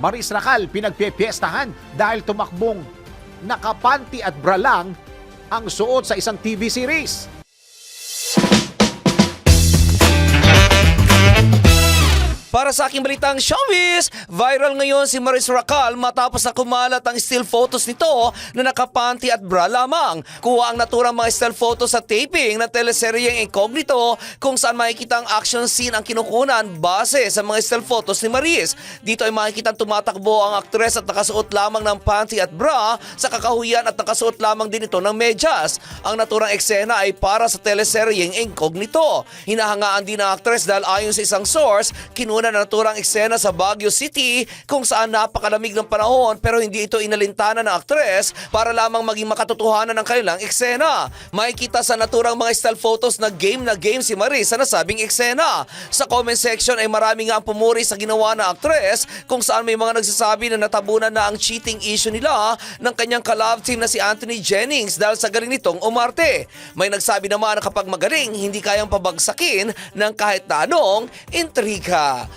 Maris Racal pinagpipiestahan dahil tumakbong nakapanti at bra lang ang suot sa isang TV series. Para sa aking balitang showbiz, viral ngayon si Maris Racal matapos na kumalat ang still photos nito na nakapanty at bra lamang. Kuha ang naturang mga still photos sa taping ng teleseryeng Incognito kung saan makikita ang action scene ang kinukunan base sa mga still photos ni Maris. Dito ay makikita tumatakbo ang aktres at nakasuot lamang ng panty at bra sa kakahuyan at nakasuot lamang din ito ng medyas. Ang naturang eksena ay para sa teleseryeng Incognito. Hinahangaan din ng aktres dahil ayon sa isang source, kinuna na naturang eksena sa Baguio City kung saan napakalamig ng panahon pero hindi ito inalintana ng aktres para lamang maging makatotohanan ng kanilang eksena. Makikita sa naturang mga still photos na game na game si Maris sa nasabing eksena. Sa comment section ay marami nga ang pumuri sa ginawa ng aktres kung saan may mga nagsasabi na natabunan na ang cheating issue nila ng kanyang kalab team na si Anthony Jennings dahil sa galing nitong umarte. May nagsabi naman na kapag magaling, hindi kayang pabagsakin ng kahit na anong intriga.